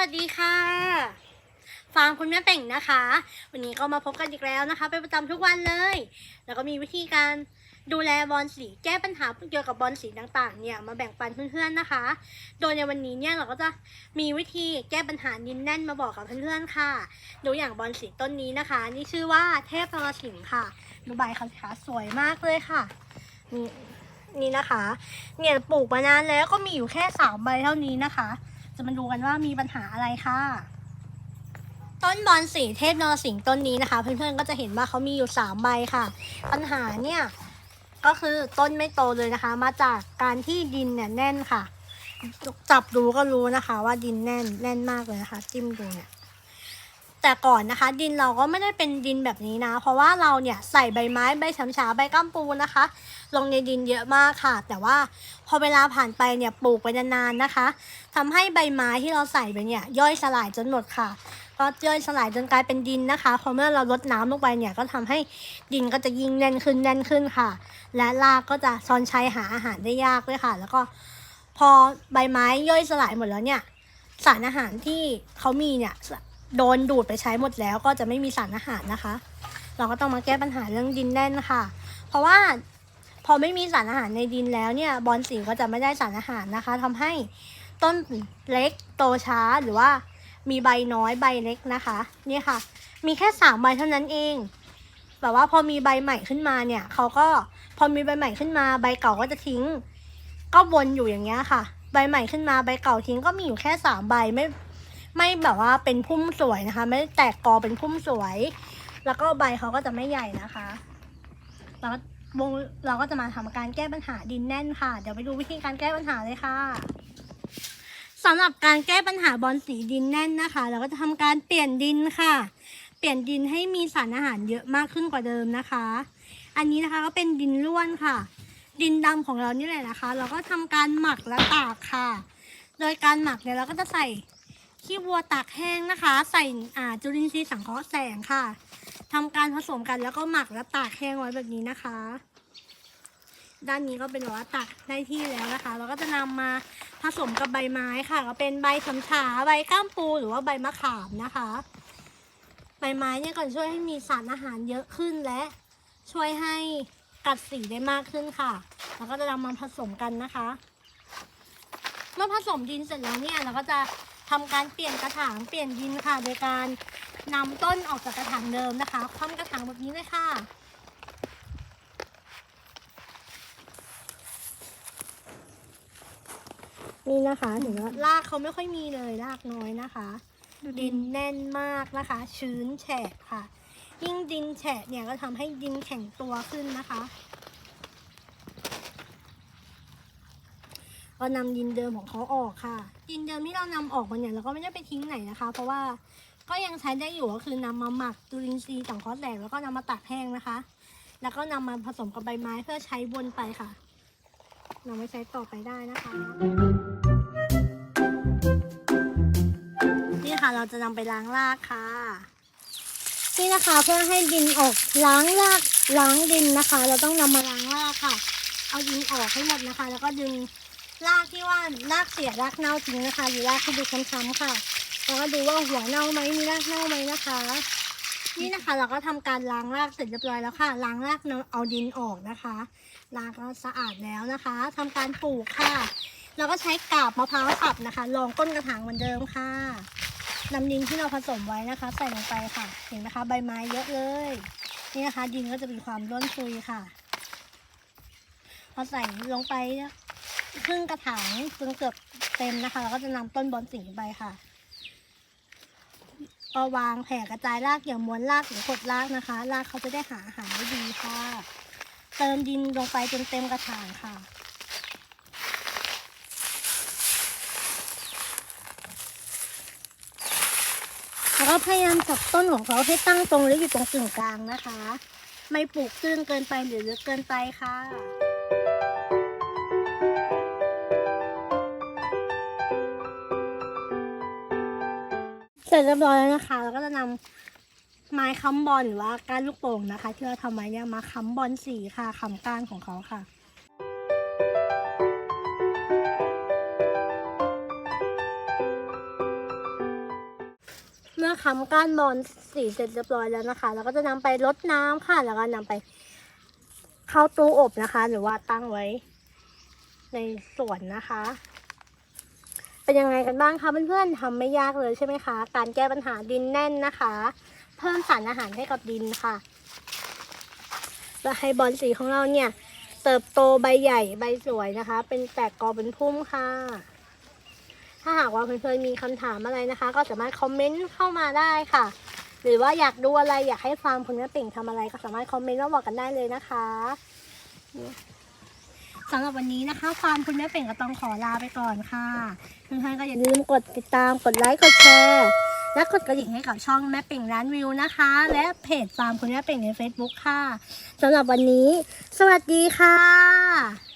วัสดีค่ะ ฟางคุณแม่เป่งนะคะ วันนี้ก็มาพบกันอีกแล้วนะคะ เป็นประจำทุกวันเลย แล้วก็มีวิธีการดูแลบอลสีแก้ปัญหาเกี่ยวกับบอลสีต่างๆ เนี่ยมาแบ่งปันเพื่อนๆนะคะ โดยในวันนี้เนี่ยเราก็จะมีวิธีแก้ปัญหาดินแน่นมาบอกกับเพื่อนๆค่ะ ดูอย่างบอลสีต้นนี้นะคะ นี่ชื่อว่าเทพนระสิงค่ะ ดูใบเขาสิคะสวยมากเลยค่ะ นี่นี่นะคะ เนี่ยปลูกมานานแล้วก็มีอยู่แค่สามใบเท่านี้นะคะ จะมาดูกันว่ามีปัญหาอะไรค่ะ ต้นบอลสีเทพนรสิงห์ต้นนี้นะคะ เพื่อนๆก็จะเห็นว่าเขามีอยู่สามใบค่ะ ปัญหาเนี่ยก็คือต้นไม่โตเลยนะคะ มาจากการที่ดินเนี่ยแน่นค่ะ จับดูก็รู้นะคะ ว่าดินแน่นแน่นมากเลยนะคะ จิ้มดูเนี่ย แต่ก่อนนะคะ ดินเราก็ไม่ได้เป็นดินแบบนี้นะ เพราะว่าเราเนี่ยใส่ใบไม้ใบฉำฉาใบก้ามปูนะคะ ลงในดินเยอะมากค่ะ แต่ว่าพอเวลาผ่านไปเนี่ยปลูกไปนานๆนะคะทำให้ใบไม้ที่เราใส่ไปเนี่ยย่อยสลายจนหมดค่ะก็ย่อยสลายจนกลายเป็นดินนะคะพอเมื่อเราลดน้ำลงไปเนี่ยก็ทำให้ดินก็จะยิ่งแน่นขึ้นแน่นขึ้นค่ะ และรากก็จะซอนชัยหาอาหารได้ยากด้วยค่ะ แล้วก็พอใบไม้ย่อยสลายหมดแล้วเนี่ยสารอาหารที่เขามีเนี่ย โดนดูดไปใช้หมดแล้วก็จะไม่มีสารอาหารนะคะ เราก็ต้องมาแก้ปัญหาเรื่องดินแน่นค่ะ เพราะว่าพอไม่มีสารอาหารในดินแล้วเนี่ยบอลสีก็จะไม่ได้สารอาหารนะคะทำให้ต้นเล็กโตช้าหรือว่ามีใบน้อยใบเล็กนะคะนี่ค่ะ มีแค่สามใบเท่านั้นเองแบบว่าพอมีใบใหม่ขึ้นมาเนี่ยเขาก็พอมีใบใหม่ขึ้นมา ใบเก่าก็จะทิ้ง ก็วนอยู่อย่างเงี้ยค่ะ ใบใหม่ขึ้นมาใบเก่าทิ้งก็มีอยู่แค่สามใบไม่ ไม่แบบว่าเป็นพุ่มสวยนะคะ ไม่แตกกอเป็นพุ่มสวย แล้วก็ใบเขาก็จะไม่ใหญ่นะคะแล้ววงเราก็จะมาทำการแก้ปัญหาดินแน่นค่ะ เดี๋ยวไปดูวิธีการแก้ปัญหาเลยค่ะสำหรับการแก้ปัญหาบอลสีดินแน่นนะคะ เราก็จะทำการเปลี่ยนดินค่ะ เปลี่ยนดินให้มีสารอาหารเยอะมากขึ้นกว่าเดิมนะคะ อันนี้นะคะก็เป็นดินร่วนค่ะ ดินดำของเรานี่แหละนะคะ เราก็ทำการหมักและตากค่ะ โดยการหมักเนี่ยเราก็จะใส่ ขี้วัวตากแห้งนะคะ ใส่อ่าจุลินทรีย์สังเคราะห์แสงค่ะทำการผสมกันแล้วก็หมักและตากแห้งไว้แบบนี้นะคะ ด้านนี้ก็เป็นแบบว่าตากได้ที่แล้วนะคะ เราก็จะนำมาผสมกับใบไม้ค่ะ ก็เป็นใบสำฉาใบก้ามปูหรือว่าใบมะขามนะคะ ใบไม้เนี่ยก็ช่วยให้มีสารอาหารเยอะขึ้นและช่วยให้กัดสีได้มากขึ้นค่ะ แล้วก็จะนำมาผสมกันนะคะ เมื่อผสมดินเสร็จแล้วเนี่ยเราก็จะ ทำการเปลี่ยนกระถางเปลี่ยนดินค่ะ โดยการนำต้นออกจากกระถางเดิมนะคะคว่ำกระถางแบบนี้เลยค่ะนี่นะคะเห็นว่ารากเขาไม่ค่อยมีเลยรากน้อยนะคะดินแน่นมากนะคะ ชื้นแฉะค่ะ ยิ่งดินแฉะเนี่ยก็ทำให้ดินแข็งตัวขึ้นนะคะก็นำดินเดิมของเขาออกค่ะ ดินเดิมที่เรานำออกมาเนี่ยเราก็ไม่ได้ไปทิ้งไหนนะคะ เพราะว่าก็ยังใช้ได้อยู่ก็คือนำมาหมักจุลินทรีย์สังเคราะห์แสงแล้วก็นำมาตากแห้งนะคะ แล้วก็นำมาผสมกับใบไม้เพื่อใช้วนไปค่ะนำไปใช้ต่อไปได้นะคะ นี่ค่ะเราจะนำไปล้างรากค่ะ นี่นะคะเพื่อให้ดินออกล้างรากล้างดินนะคะ เราต้องนำมาล้างรากค่ะ เอาดินออกให้หมดนะคะ แล้วก็ดึง รากที่ว่ารากเสียรากเน่าทิ้งนะคะหรือรากที่ดูช้ำๆค่ะ แล้วก็ดูว่าหัวเน่าไหมมีรากเน่าไหมนะคะ นี่นะคะ เราก็ทำการล้างรากเสร็จเรียบร้อยแล้วค่ะล้างรากเอาดินออกนะคะล้างก็สะอาดแล้วนะคะทำการปลูกค่ะเราก็ใช้กาบมะพร้าวสับนะคะรองก้นกระถางเหมือนเดิมค่ะนำดินที่เราผสมไว้นะคะ ใส่ลงไปค่ะ เห็นนะคะ ใบไม้เยอะเลย นี่นะคะ ดินก็จะมีความร่วนซุยค่ะ พอใส่ลงไป ครึ่งกระถางจนเกือบเต็มนะคะ เราก็จะนำต้นบอนสีไปค่ะก็วางแผ่กระจายรากอย่างม้วนรากหรือกดรากนะคะ รากเขาจะได้หาอาหารได้ดีค่ะ เติมดินลงไปจนเต็มกระถางค่ะแล้วก็พยายามจับต้นของเขาให้ตั้งตรงและอยู่ตรงกึ่งกลางนะคะ ไม่ปลูกตื้นเกินไปหรือลึกเกินไปค่ะ เสร็จเรียบร้อยแล้วนะคะ เราก็จะนำไม้ค้ำบอลหรือว่าก้านลูกโป่งนะคะ ที่เราทำไว้เนี่ยมาค้ำบอลสีค่ะค้ำก้านของเขาค่ะเมื่อค้ำก้านบอลสีเสร็จเรียบร้อยแล้วนะคะแล้วก็จะนำไปรดน้ำค่ะ แล้วก็นำไปเข้าตู้อบนะคะ หรือว่าตั้งไว้ในสวนนะคะ เป็นยังไงกันบ้างคะเพื่อนๆทำไม่ยากเลยใช่ไหมคะ การแก้ปัญหาดินแน่นนะคะ เพิ่มสารอาหารให้กับดินค่ะและให้บอลสีของเราเนี่ยเติบโตใบใหญ่ใบสวยนะคะ เป็นแตกกอเป็นพุ่มค่ะ ถ้าหากว่าเพื่อนๆมีคำถามอะไรนะคะ ก็สามารถคอมเมนต์เข้ามาได้ค่ะ หรือว่าอยากดูอะไรอยากให้ฟาร์มคุณแม่เป่งทำอะไรก็สามารถคอมเมนต์มาบอกกันได้เลยนะคะ สำหรับวันนี้นะคะฟาร์มคุณแม่เป่งก็ต้องขอลาไปก่อนค่ะเพื่อนๆก็อย่าลืมกดติดตามกดไลค์กดแชร์และกดกระดิ่งให้กับช่องแม่เป่งร้านวิวนะคะ และเพจฟาร์มคุณแม่เป่งใน Facebook ค่ะสำหรับวันนี้ สวัสดีค่ะ